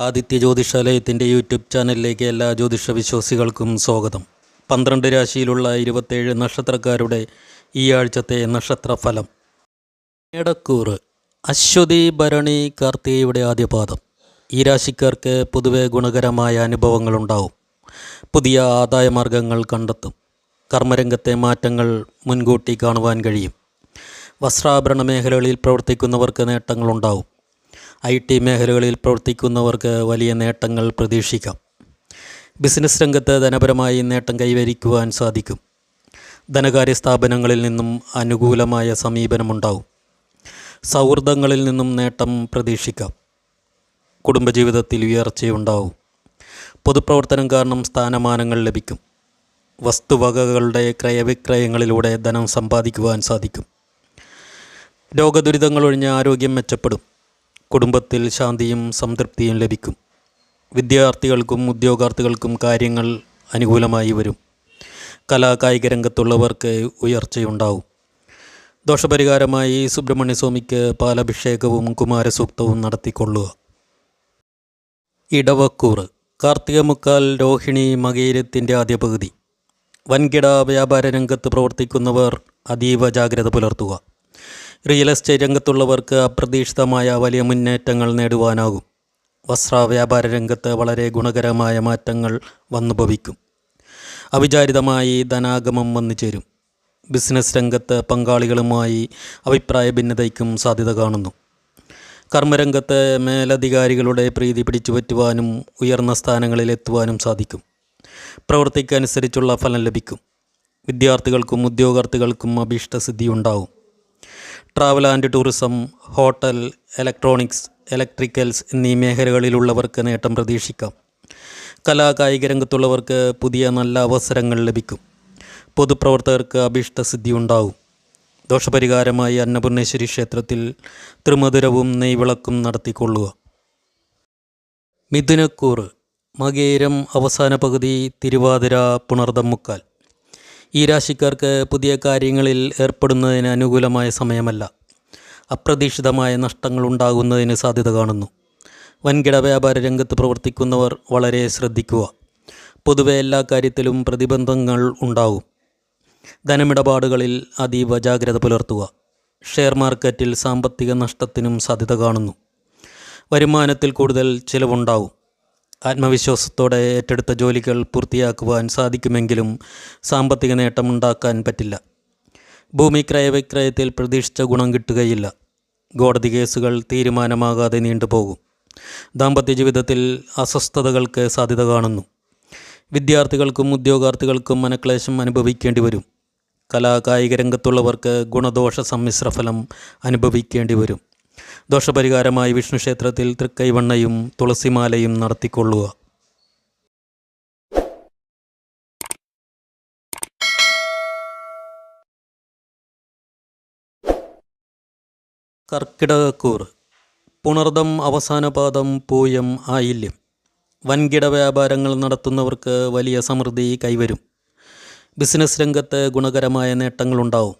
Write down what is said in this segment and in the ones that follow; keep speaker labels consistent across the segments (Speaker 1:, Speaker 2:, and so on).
Speaker 1: Aditya ജ്യോതിഷാലയത്തിന്റെ YouTube ചാനലിലേക്ക് എല്ലാ ജ്യോതിഷ വിശ്വാസികൾക്കും സ്വാഗതം. പന്ത്രണ്ട് രാശിയിലുള്ള ഇരുപത്തേഴ് നക്ഷത്രക്കാരുടെ ഈ ആഴ്ചത്തെ നക്ഷത്രഫലം. മേടക്കൂറ്. അശ്വതി ഭരണി കാർത്തികയുടെ ആദ്യപാദം. ഈ രാശിക്കാർക്ക് പൊതുവെ ഗുണകരമായ അനുഭവങ്ങളുണ്ടാവും. പുതിയ ആദായമാർഗങ്ങൾ കണ്ടെത്തും. കർമ്മരംഗത്തെ മാറ്റങ്ങൾ മുൻകൂട്ടി കാണുവാൻ കഴിയും. വസ്ത്രാഭരണ മേഖലകളിൽ പ്രവർത്തിക്കുന്നവർക്ക് നേട്ടങ്ങളുണ്ടാവും. ഐ ടി മേഖലകളിൽ പ്രവർത്തിക്കുന്നവർക്ക് വലിയ നേട്ടങ്ങൾ പ്രതീക്ഷിക്കാം. ബിസിനസ് രംഗത്ത് ധനപരമായി നേട്ടം കൈവരിക്കുവാൻ സാധിക്കും. ധനകാര്യ സ്ഥാപനങ്ങളിൽ നിന്നും അനുകൂലമായ സമീപനമുണ്ടാവും. സൗഹൃദങ്ങളിൽ നിന്നും നേട്ടം പ്രതീക്ഷിക്കാം. കുടുംബജീവിതത്തിൽ ഉയർച്ചയുണ്ടാവും. പൊതുപ്രവർത്തനം കാരണം സ്ഥാനമാനങ്ങൾ ലഭിക്കും. വസ്തുവകകളുടെ ക്രയവിക്രയങ്ങളിലൂടെ ധനം സമ്പാദിക്കുവാൻ സാധിക്കും. രോഗദുരിതങ്ങൾ ഒഴിഞ്ഞ ആരോഗ്യം മെച്ചപ്പെടും. കുടുംബത്തിൽ ശാന്തിയും സംതൃപ്തിയും ലഭിക്കും. വിദ്യാർത്ഥികൾക്കും ഉദ്യോഗാർത്ഥികൾക്കും കാര്യങ്ങൾ അനുകൂലമായി വരും. കലാ കായിക രംഗത്തുള്ളവർക്ക് ഉയർച്ചയുണ്ടാവും. ദോഷപരിഹാരമായി സുബ്രഹ്മണ്യസ്വാമിക്ക് പാലഭിഷേകവും കുമാരസൂക്തവും നടത്തിക്കൊള്ളുക. ഇടവക്കൂറ് കാർത്തികമുക്കാൽ രോഹിണി മകയിരത്തിന്റെ ആദ്യ പകുതി. വൻകിട വ്യാപാര രംഗത്ത് പ്രവർത്തിക്കുന്നവർ അതീവ ജാഗ്രത പുലർത്തുക. റിയൽ എസ്റ്റേറ്റ് രംഗത്തുള്ളവർക്ക് അപ്രതീക്ഷിതമായ വലിയ മുന്നേറ്റങ്ങൾ നേടുവാനാകും. വസ്ത്ര വ്യാപാര രംഗത്ത് വളരെ ഗുണകരമായ മാറ്റങ്ങൾ വന്നുഭവിക്കും. അവിചാരിതമായി ധനാഗമം വന്നു ചേരും ബിസിനസ് രംഗത്ത് പങ്കാളികളുമായി അഭിപ്രായ ഭിന്നതയ്ക്കും സാധ്യത കാണുന്നു. കർമ്മരംഗത്ത് മേലധികാരികളുടെ പ്രീതി പിടിച്ചുപറ്റുവാനും ഉയർന്ന സ്ഥാനങ്ങളിലെത്തുവാനും സാധിക്കും. പ്രവൃത്തിക്കനുസരിച്ചുള്ള ഫലം ലഭിക്കും. വിദ്യാർത്ഥികൾക്കും ഉദ്യോഗാർത്ഥികൾക്കും അഭീഷ്ടസിദ്ധി ഉണ്ടാവും travel and tourism hotel electronics electricals എന്നീ മേഖലകളിലുള്ളവർക്ക് നേട്ടം പ്രതീക്ഷിക്കാം. കലാ കായിക രംഗത്തുള്ളവർക്ക് പുതിയ നല്ല അവസരങ്ങൾ ലഭിക്കും. പൊതുപ്രവർത്തകർക്ക് അഭീഷ്ടസിദ്ധി ഉണ്ടാവും ദോഷപരിഹാരമായി അന്നപൂർണേശ്വരി ക്ഷേത്രത്തിൽ ത്രിമധുരവും നെയ്വിളക്കും നടത്തിക്കൊള്ളുക. മിഥുനക്കൂറ് മകേരം അവസാന പകുതി തിരുവാതിര പുണർദം മുക്കാൽ. ഈ രാശിക്കാർക്ക് പുതിയ കാര്യങ്ങളിൽ ഏർപ്പെടുന്നതിന് അനുകൂലമായ സമയമല്ല. അപ്രതീക്ഷിതമായ നഷ്ടങ്ങൾ ഉണ്ടാകുന്നതിന് സാധ്യത കാണുന്നു. വൻകിട വ്യാപാര രംഗത്ത് പ്രവർത്തിക്കുന്നവർ വളരെ ശ്രദ്ധിക്കുക. പൊതുവെ എല്ലാ കാര്യത്തിലും പ്രതിബന്ധങ്ങൾ ഉണ്ടാകും. ധനമിടപാടുകളിൽ അതീവ ജാഗ്രത പുലർത്തുക. ഷെയർ മാർക്കറ്റിൽ സാമ്പത്തിക നഷ്ടത്തിനും സാധ്യത കാണുന്നു. വരുമാനത്തിൽ കൂടുതൽ ചിലവുണ്ടാവും ആത്മവിശ്വാസത്തോടെ ഏറ്റെടുത്ത ജോലികൾ പൂർത്തിയാക്കുവാൻ സാധിക്കുമെങ്കിലും സാമ്പത്തിക നേട്ടമുണ്ടാക്കാൻ പറ്റില്ല. ഭൂമി ക്രയവിക്രയത്തിൽ പ്രതീക്ഷിച്ച ഗുണം കിട്ടുകയില്ല. കോടതി കേസുകൾ തീരുമാനമാകാതെ നീണ്ടുപോകും. ദാമ്പത്യ ജീവിതത്തിൽ അസ്വസ്ഥതകൾക്ക് സാധ്യത കാണുന്നു. വിദ്യാർത്ഥികൾക്കും ഉദ്യോഗാർത്ഥികൾക്കും മനക്ലേശം അനുഭവിക്കേണ്ടി വരും. കലാ കായിക രംഗത്തുള്ളവർക്ക് ഗുണദോഷ സമ്മിശ്രഫലം അനുഭവിക്കേണ്ടി വരും. ദോഷപരിഹാരമായി വിഷ്ണു ക്ഷേത്രത്തിൽ തൃക്കൈവണ്ണയും തുളസിമാലയും നടത്തിക്കൊള്ളുക. കർക്കിടകക്കൂർ. പുണർദം അവസാനപാദം പൂയം ആയില്യം. വൻകിട വ്യാപാരങ്ങൾ നടത്തുന്നവർക്ക് വലിയ സമൃദ്ധി കൈവരും. ബിസിനസ് രംഗത്ത് ഗുണകരമായ നേട്ടങ്ങളുണ്ടാവും.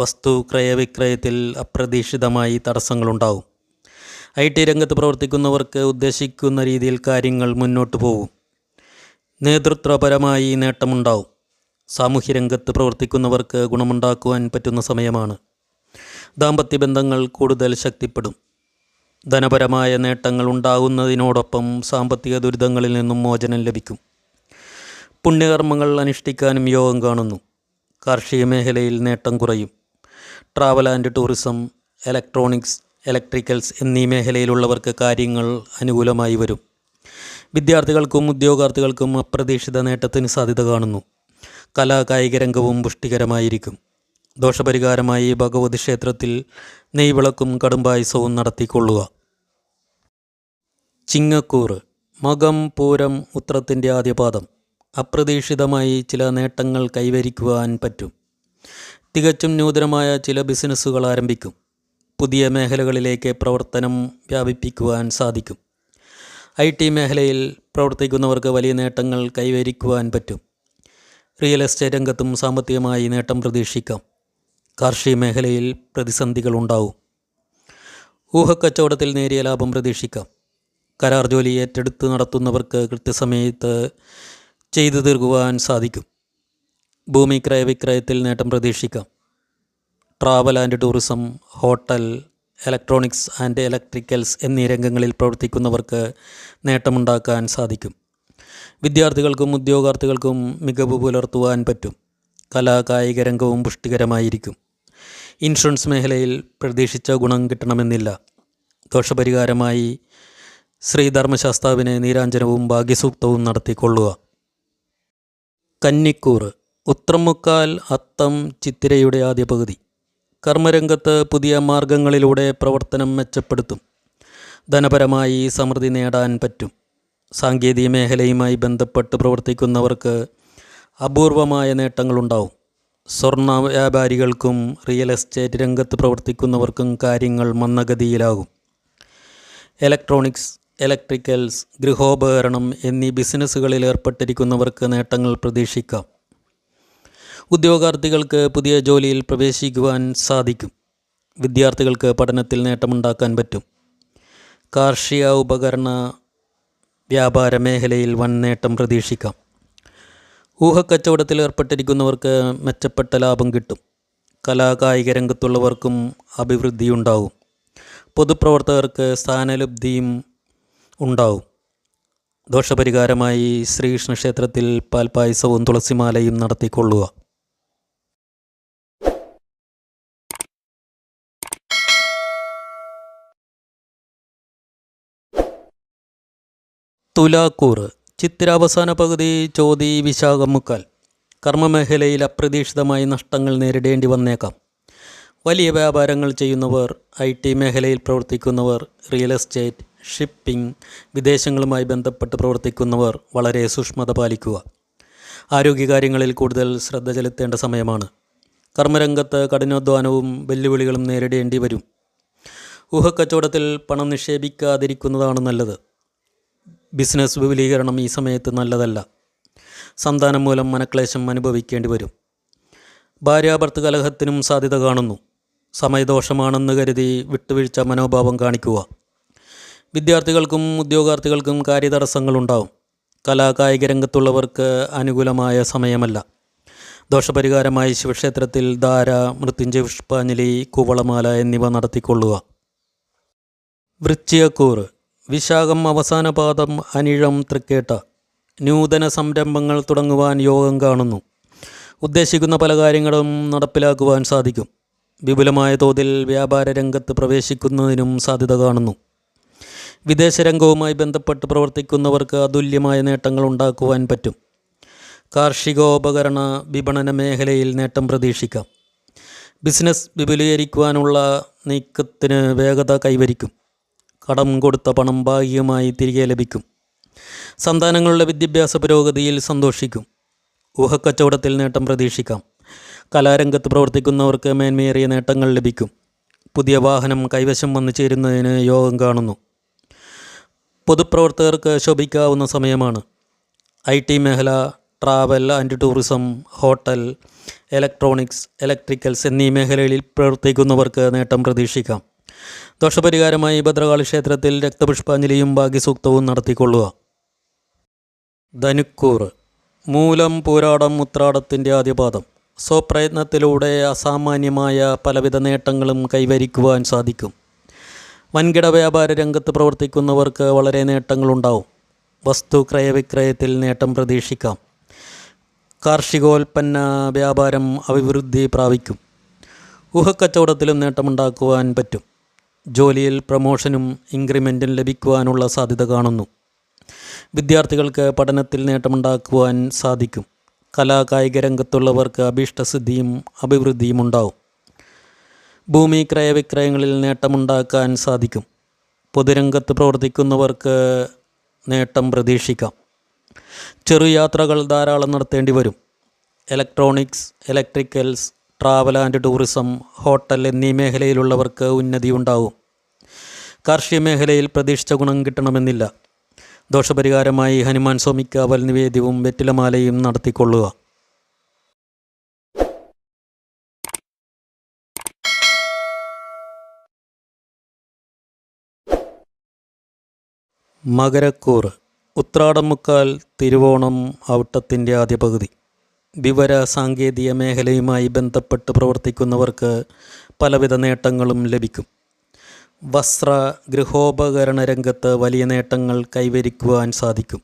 Speaker 1: വസ്തു ക്രയവിക്രയത്തിൽ അപ്രതീക്ഷിതമായി തടസ്സങ്ങളുണ്ടാവും. ഐ ടി രംഗത്ത് പ്രവർത്തിക്കുന്നവർക്ക് ഉദ്ദേശിക്കുന്ന രീതിയിൽ കാര്യങ്ങൾ മുന്നോട്ട് പോകും നേതൃത്വപരമായി നേട്ടമുണ്ടാവും. സാമൂഹ്യ രംഗത്ത് പ്രവർത്തിക്കുന്നവർക്ക് ഗുണമുണ്ടാക്കുവാൻ പറ്റുന്ന സമയമാണ്. ദാമ്പത്യ ബന്ധങ്ങൾ കൂടുതൽ ശക്തിപ്പെടും. ധനപരമായ നേട്ടങ്ങൾ ഉണ്ടാകുന്നതിനോടൊപ്പം സാമ്പത്തിക ദുരിതങ്ങളിൽ നിന്നും മോചനം ലഭിക്കും. പുണ്യകർമ്മങ്ങൾ അനുഷ്ഠിക്കാനും യോഗം കാണുന്നു. കാർഷിക മേഖലയിൽ നേട്ടം കുറയും. Travel and tourism electronics electricals എന്നീ മേഖലയിലുള്ളവർക്ക് കാര്യങ്ങൾ അനുകൂലമായി വരും. വിദ്യാർത്ഥികൾക്കും ഉദ്യോഗാർത്ഥികൾക്കും അപ്രതീക്ഷിത നേട്ടത്തിന് സാധ്യത കാണുന്നു. കലാ കായിക രംഗവും പുഷ്ടികരമായിരിക്കും. ദോഷപരിഹാരമായി ഭഗവതി ക്ഷേത്രത്തിൽ നെയ്വിളക്കും കടുംപായസവും നടത്തിക്കൊള്ളുക. ചിങ്ങക്കൂറ് മകം പൂരം ഉത്രത്തിന്റെ ആദ്യപാദം. അപ്രതീക്ഷിതമായി ചില നേട്ടങ്ങൾ കൈവരിക്കുവാൻ പറ്റും. തികച്ചും നൂതനമായ ചില ബിസിനസ്സുകൾ ആരംഭിക്കും. പുതിയ മേഖലകളിലേക്ക് പ്രവർത്തനം വ്യാപിപ്പിക്കുവാൻ സാധിക്കും. ഐ ടി മേഖലയിൽ പ്രവർത്തിക്കുന്നവർക്ക് വലിയ നേട്ടങ്ങൾ കൈവരിക്കുവാൻ പറ്റും. റിയൽ എസ്റ്റേറ്റ് രംഗത്തും സാമ്പത്തികമായി നേട്ടം പ്രതീക്ഷിക്കാം. കാർഷിക മേഖലയിൽ പ്രതിസന്ധികളുണ്ടാവും. ഊഹക്കച്ചവടത്തിൽ നേരിയ ലാഭം പ്രതീക്ഷിക്കാം. കരാർ ജോലി ഏറ്റെടുത്ത് നടത്തുന്നവർക്ക് കൃത്യസമയത്ത് ചെയ്തു തീർക്കുവാൻ സാധിക്കും. ഭൂമി ക്രയവിക്രയത്തിൽ നേട്ടം പ്രതീക്ഷിക്കാം. Travel and tourism hotel electronics and electricals എന്നീ രംഗങ്ങളിൽ പ്രവർത്തിക്കുന്നവർക്ക് നേട്ടമുണ്ടാക്കാൻ സാധിക്കും. വിദ്യാർത്ഥികൾക്കും ഉദ്യോഗാർത്ഥികൾക്കും മികവ് പുലർത്തുവാൻ പറ്റും. കലാ കായിക രംഗവും പുഷ്ടികരമായിരിക്കും. ഇൻഷുറൻസ് മേഖലയിൽ പ്രതീക്ഷിച്ച ഗുണം കിട്ടണമെന്നില്ല. ദോഷപരിഹാരമായി ശ്രീധർമ്മശാസ്താവിനെ നീരാഞ്ജനവും ഭാഗ്യസൂക്തവും നടത്തിക്കൊള്ളുക. കന്നിക്കൂർ ഉത്രമുക്കാൽ അത്തം ചിത്തിരയുടെ ആദ്യ പകുതി കർമ്മരംഗത്ത് പുതിയ മാർഗങ്ങളിലൂടെ പ്രവർത്തനം മെച്ചപ്പെടുത്തും. ധനപരമായി സമൃദ്ധി നേടാൻ പറ്റും. സാങ്കേതിക മേഖലയുമായി ബന്ധപ്പെട്ട് പ്രവർത്തിക്കുന്നവർക്ക് അപൂർവമായ നേട്ടങ്ങളുണ്ടാവും. സ്വർണ വ്യാപാരികൾക്കും റിയൽ എസ്റ്റേറ്റ് രംഗത്ത് പ്രവർത്തിക്കുന്നവർക്കും കാര്യങ്ങൾ മന്ദഗതിയിലാകും. ഇലക്ട്രോണിക്സ് ഇലക്ട്രിക്കൽസ് ഗൃഹോപകരണം എന്നീ ബിസിനസ്സുകളിൽ ഏർപ്പെട്ടിരിക്കുന്നവർക്ക് നേട്ടങ്ങൾ പ്രതീക്ഷിക്കാം. ഉദ്യോഗാർത്ഥികൾക്ക് പുതിയ ജോലിയിൽ പ്രവേശിക്കുവാൻ സാധിക്കും. വിദ്യാർത്ഥികൾക്ക് പഠനത്തിൽ നേട്ടമുണ്ടാക്കാൻ പറ്റും. കാർഷിക ഉപകരണ വ്യാപാര മേഖലയിൽ വൻ നേട്ടം പ്രതീക്ഷിക്കാം. ഊഹക്കച്ചവടത്തിൽ ഏർപ്പെട്ടിരിക്കുന്നവർക്ക് മെച്ചപ്പെട്ട ലാഭം കിട്ടും. കലാകായിക രംഗത്തുള്ളവർക്കും അഭിവൃദ്ധിയുണ്ടാവും. പൊതുപ്രവർത്തകർക്ക് സ്ഥാനലബ്ധിയും ഉണ്ടാവും. ദോഷപരിഹാരമായി ശ്രീകൃഷ്ണ ക്ഷേത്രത്തിൽ പാൽപായസവും തുളസിമാലയും നടത്തിക്കൊള്ളുക. തുലാക്കൂറ് ചിത്തിരാവസാന പകുതി ചോതി വിശാഖമുക്കാൽ. കർമ്മമേഖലയിൽ അപ്രതീക്ഷിതമായി നഷ്ടങ്ങൾ നേരിടേണ്ടി വന്നേക്കാം. വലിയ വ്യാപാരങ്ങൾ ചെയ്യുന്നവർ ഐ ടി മേഖലയിൽ പ്രവർത്തിക്കുന്നവർ റിയൽ എസ്റ്റേറ്റ് ഷിപ്പിംഗ് വിദേശങ്ങളുമായി ബന്ധപ്പെട്ട് പ്രവർത്തിക്കുന്നവർ വളരെ സൂക്ഷ്മത പാലിക്കുക. ആരോഗ്യകാര്യങ്ങളിൽ കൂടുതൽ ശ്രദ്ധ ചെലുത്തേണ്ട സമയമാണ്. കർമ്മരംഗത്ത് കഠിനാധ്വാനവും വെല്ലുവിളികളും നേരിടേണ്ടി വരും. ഊഹക്കച്ചവടത്തിൽ പണം നിക്ഷേപിക്കാതിരിക്കുന്നതാണ് നല്ലത്. ബിസിനസ് വിപുലീകരണം ഈ സമയത്ത് നല്ലതല്ല. സന്താനം മൂലം മനക്ലേശം അനുഭവിക്കേണ്ടി വരും. ഭാര്യാഭർത്ത് കലഹത്തിനും സാധ്യത കാണുന്നു. സമയദോഷമാണെന്ന് കരുതി വിട്ടുവീഴ്ച മനോഭാവം കാണിക്കുക. വിദ്യാർത്ഥികൾക്കും ഉദ്യോഗാർത്ഥികൾക്കും കാര്യതടസ്സങ്ങളുണ്ടാവും. കലാകായിക രംഗത്തുള്ളവർക്ക് അനുകൂലമായ സമയമല്ല. ദോഷപരിഹാരമായി ശിവക്ഷേത്രത്തിൽ ധാര മൃത്യുഞ്ജയ പുഷ്പാഞ്ജലി കൂവളമാല എന്നിവ നടത്തിക്കൊള്ളുക. വൃശ്ചികക്കൂറ് വിശാഖം അവസാന പാദം അനിഴം തൃക്കേട്ട. നൂതന സംരംഭങ്ങൾ തുടങ്ങുവാൻ യോഗം കാണുന്നു. ഉദ്ദേശിക്കുന്ന പല കാര്യങ്ങളും നടപ്പിലാക്കുവാൻ സാധിക്കും. വിപുലമായ തോതിൽ വ്യാപാര രംഗത്ത് പ്രവേശിക്കുന്നതിനും സാധ്യത കാണുന്നു. വിദേശ രംഗവുമായി ബന്ധപ്പെട്ട് പ്രവർത്തിക്കുന്നവർക്ക് അതുല്യമായ നേട്ടങ്ങൾ ഉണ്ടാക്കുവാൻ പറ്റും. കാർഷികോപകരണ വിപണന മേഖലയിൽ നേട്ടം പ്രതീക്ഷിക്കാം. ബിസിനസ് വിപുലീകരിക്കുവാനുള്ള നീക്കത്തിന് വേഗത കൈവരിക്കും. കടം കൊടുത്ത പണം ഭാഗികമായി തിരികെ ലഭിക്കും. സന്താനങ്ങളുടെ വിദ്യാഭ്യാസ പുരോഗതിയിൽ സന്തോഷിക്കും. ഊഹക്കച്ചവടത്തിൽ നേട്ടം പ്രതീക്ഷിക്കാം. കലാരംഗത്ത് പ്രവർത്തിക്കുന്നവർക്ക് മേന്മയേറിയ നേട്ടങ്ങൾ ലഭിക്കും. പുതിയ വാഹനം കൈവശം വന്നു ചേരുന്നതിന് യോഗം കാണുന്നു. പൊതുപ്രവർത്തകർക്ക് ശോഭിക്കാവുന്ന സമയമാണ്. ഐ ടി മേഖല travel and tourism hotel electronics electricals എന്നീ മേഖലകളിൽ പ്രവർത്തിക്കുന്നവർക്ക് നേട്ടം പ്രതീക്ഷിക്കാം. ദോഷപരിഹാരമായി ഭദ്രകാളി ക്ഷേത്രത്തിൽ രക്തപുഷ്പാഞ്ജലിയും ഭാഗ്യസൂക്തവും നടത്തിക്കൊള്ളുക. ധനുക്കൂർ മൂലം പൂരാടം ഉത്രാടത്തിന്റെ ആദ്യപാദം. സ്വപ്രയത്നത്തിലൂടെ അസാമാന്യമായ പലവിധ നേട്ടങ്ങളും കൈവരിക്കുവാൻ സാധിക്കും. വൻകിട വ്യാപാര രംഗത്ത് പ്രവർത്തിക്കുന്നവർക്ക് വളരെ നേട്ടങ്ങളുണ്ടാവും. വസ്തു ക്രയവിക്രയത്തിൽ നേട്ടം പ്രതീക്ഷിക്കാം. കാർഷികോൽപ്പന്ന വ്യാപാരം അഭിവൃദ്ധി പ്രാപിക്കും. ഊഹക്കച്ചവടത്തിലും നേട്ടമുണ്ടാക്കുവാൻ പറ്റും. ജോലിയിൽ പ്രമോഷനും ഇൻക്രിമെന്റും ലഭിക്കുവാനുള്ള സാധ്യത കാണുന്നു. വിദ്യാർത്ഥികൾക്ക് പഠനത്തിൽ നേട്ടമുണ്ടാക്കുവാൻ സാധിക്കും. കലാകായിക രംഗത്തുള്ളവർക്ക് അഭീഷ്ടസിദ്ധിയും അഭിവൃദ്ധിയും ഉണ്ടാവും. ഭൂമി ക്രയവിക്രയങ്ങളിൽ നേട്ടമുണ്ടാക്കാൻ സാധിക്കും. പൊതുരംഗത്ത് പ്രവർത്തിക്കുന്നവർക്ക് നേട്ടം പ്രതീക്ഷിക്കാം. ചെറുയാത്രകൾ ധാരാളം നടത്തേണ്ടി വരും. Electronics electricals travel and tourism hotel എന്നീ മേഖലയിലുള്ളവർക്ക് ഉന്നതി ഉണ്ടാവും കാർഷിക മേഖലയിൽ പ്രതീക്ഷിച്ച ഗുണം കിട്ടണമെന്നില്ല. ദോഷപരിഹാരമായി ഹനുമാൻ സ്വാമിക്ക് അവൽ നിവേദ്യവും വെറ്റിലമാലയും നടത്തിക്കൊള്ളുക. മകരക്കൂറ് ഉത്രാടം മുക്കാൽ തിരുവോണം ഔട്ടത്തിന്റെ ആദ്യ പകുതി വിവര സാങ്കേതിക മേഖലയുമായി ബന്ധപ്പെട്ട് പ്രവർത്തിക്കുന്നവർക്ക് പലവിധ നേട്ടങ്ങളും ലഭിക്കും. വസ്ത്ര ഗൃഹോപകരണ രംഗത്ത് വലിയ നേട്ടങ്ങൾ കൈവരിക്കുവാൻ സാധിക്കും.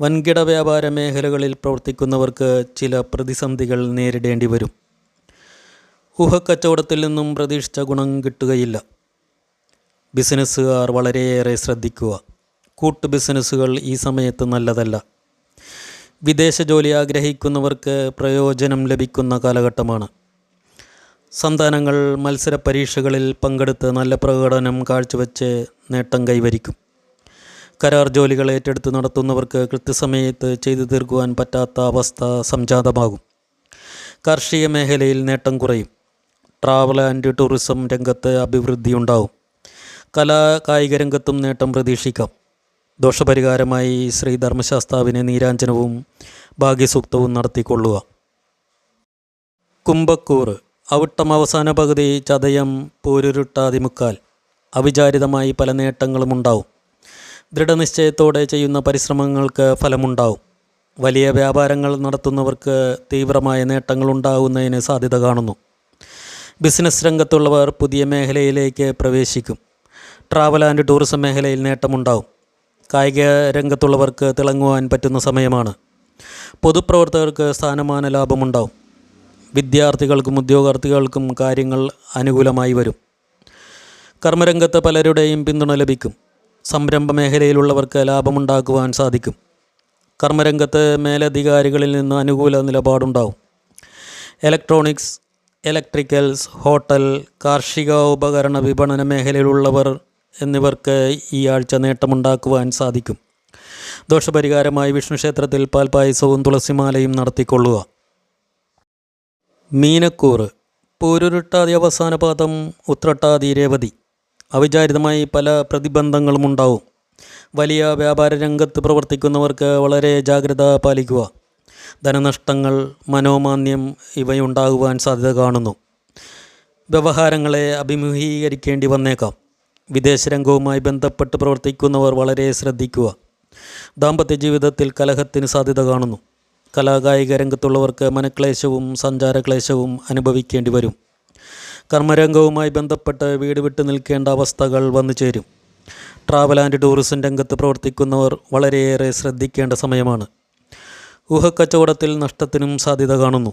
Speaker 1: വൻകിട വ്യാപാര മേഖലകളിൽ പ്രവർത്തിക്കുന്നവർക്ക് ചില പ്രതിസന്ധികൾ നേരിടേണ്ടി വരും. ഊഹക്കച്ചവടത്തിൽ നിന്നും പ്രതീക്ഷിച്ച ഗുണം കിട്ടുകയില്ല. ബിസിനസ്സുകാർ വളരെയേറെ ശ്രദ്ധിക്കുക. കൂട്ടു ബിസിനസ്സുകൾ ഈ സമയത്ത് നല്ലതല്ല. വിദേശ ജോലി ആഗ്രഹിക്കുന്നവർക്ക് പ്രയോജനം ലഭിക്കുന്ന കാലഘട്ടമാണ്. സന്താനങ്ങൾ മത്സര പരീക്ഷകളിൽ പങ്കെടുത്ത് നല്ല പ്രകടനം കാഴ്ചവെച്ച് നേട്ടം കൈവരിക്കും. കരാർ ജോലികൾ ഏറ്റെടുത്ത് നടത്തുന്നവർക്ക് കൃത്യസമയത്ത് ചെയ്തു തീർക്കുവാൻ പറ്റാത്ത അവസ്ഥ സംജാതമാകും. കാർഷിക മേഖലയിൽ നേട്ടം കുറയും. ട്രാവൽ ആൻഡ് ടൂറിസം രംഗത്ത് അഭിവൃദ്ധി ഉണ്ടാവും. കലാ കായിക രംഗത്തും നേട്ടം പ്രതീക്ഷിക്കാം. ദോഷപരിഹാരമായി ശ്രീ ധർമ്മശാസ്താവിന് നീരാഞ്ജനവും ഭാഗ്യസൂക്തവും നടത്തിക്കൊള്ളുക. കുംഭക്കൂറ് അവിട്ടം അവസാന പകുതി ചതയം പൂരുരുട്ടാതിമുക്കാൽ. അവിചാരിതമായി പല നേട്ടങ്ങളും ഉണ്ടാവും ദൃഢനിശ്ചയത്തോടെ ചെയ്യുന്ന പരിശ്രമങ്ങൾക്ക് ഫലമുണ്ടാവും. വലിയ വ്യാപാരങ്ങൾ നടത്തുന്നവർക്ക് തീവ്രമായ നേട്ടങ്ങൾ ഉണ്ടാകുന്നതിന് സാധ്യത കാണുന്നു. ബിസിനസ് രംഗത്തുള്ളവർ പുതിയ മേഖലയിലേക്ക് പ്രവേശിക്കും. ട്രാവൽ ആൻഡ് ടൂറിസം മേഖലയിൽ നേട്ടമുണ്ടാവും. കായിക രംഗത്തുള്ളവർക്ക് തിളങ്ങുവാൻ പറ്റുന്ന സമയമാണ്. പൊതുപ്രവർത്തകർക്ക് സ്ഥാനമാന ലാഭമുണ്ടാവും. വിദ്യാർത്ഥികൾക്കും ഉദ്യോഗാർത്ഥികൾക്കും കാര്യങ്ങൾ അനുകൂലമായി വരും. കർമ്മരംഗത്ത് പലരുടെയും പിന്തുണ ലഭിക്കും. സംരംഭ മേഖലയിലുള്ളവർക്ക് ലാഭമുണ്ടാക്കുവാൻ സാധിക്കും. കർമ്മരംഗത്ത് മേലധികാരികളിൽ നിന്ന് അനുകൂല നിലപാടുണ്ടാവും. ഇലക്ട്രോണിക്സ് ഇലക്ട്രിക്കൽസ് ഹോട്ടൽ കാർഷിക ഉപകരണ വിപണന മേഖലയിലുള്ളവർ എന്നിവർക്ക് ഈ ആഴ്ച നേട്ടമുണ്ടാക്കുവാൻ സാധിക്കും. ദോഷപരിഹാരമായി വിഷ്ണു ക്ഷേത്രത്തിൽ പാൽപായസവും തുളസിമാലയും നടത്തിക്കൊള്ളുക. മീനക്കൂറ്. പൂരുരുട്ടാതി അവസാന പാദം ഉത്രട്ടാതി രേവതി. അവിചാരിതമായി പല പ്രതിബന്ധങ്ങളും ഉണ്ടാവും. വലിയ വ്യാപാര രംഗത്ത് പ്രവർത്തിക്കുന്നവർക്ക് വളരെ ജാഗ്രത പാലിക്കുക. ധനനഷ്ടങ്ങൾ മനോമാന്യം ഇവയുണ്ടാകുവാൻ സാധ്യത കാണുന്നു. വ്യവഹാരങ്ങളെ അഭിമുഖീകരിക്കേണ്ടി വന്നേക്കാം. വിദേശ രംഗവുമായി ബന്ധപ്പെട്ട് പ്രവർത്തിക്കുന്നവർ വളരെ ശ്രദ്ധിക്കുക. ദാമ്പത്യ ജീവിതത്തിൽ കലഹത്തിന് സാധ്യത കാണുന്നു. കലാകായിക രംഗത്തുള്ളവർക്ക് മനക്ലേശവും സഞ്ചാരക്ലേശവും അനുഭവിക്കേണ്ടി വരും. കർമ്മരംഗവുമായി ബന്ധപ്പെട്ട് വീട് വിട്ടു നിൽക്കേണ്ട അവസ്ഥകൾ വന്നു ചേരും. ട്രാവൽ ആൻഡ് ടൂറിസം രംഗത്ത് പ്രവർത്തിക്കുന്നവർ വളരെയേറെ ശ്രദ്ധിക്കേണ്ട സമയമാണ്. ഊഹക്കച്ചവടത്തിൽ നഷ്ടത്തിനും സാധ്യത കാണുന്നു.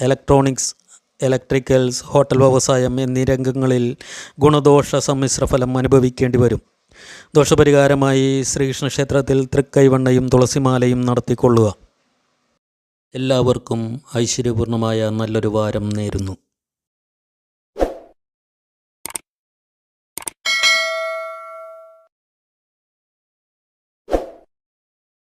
Speaker 1: ഇലക്ട്രോണിക്സ് ഇലക്ട്രിക്കൽസ് ഹോട്ടൽ വ്യവസായം എന്നീ രംഗങ്ങളിൽ ഗുണദോഷ സമ്മിശ്ര ഫലം അനുഭവിക്കേണ്ടി വരും. ദോഷപരിഹാരമായി ശ്രീകൃഷ്ണ ക്ഷേത്രത്തിൽ തൃക്കൈവണ്ണയും തുളസിമാലയും നടത്തിക്കൊള്ളുക. എല്ലാവർക്കും ഐശ്വര്യപൂർണമായ നല്ലൊരു വാരം നേരുന്നു.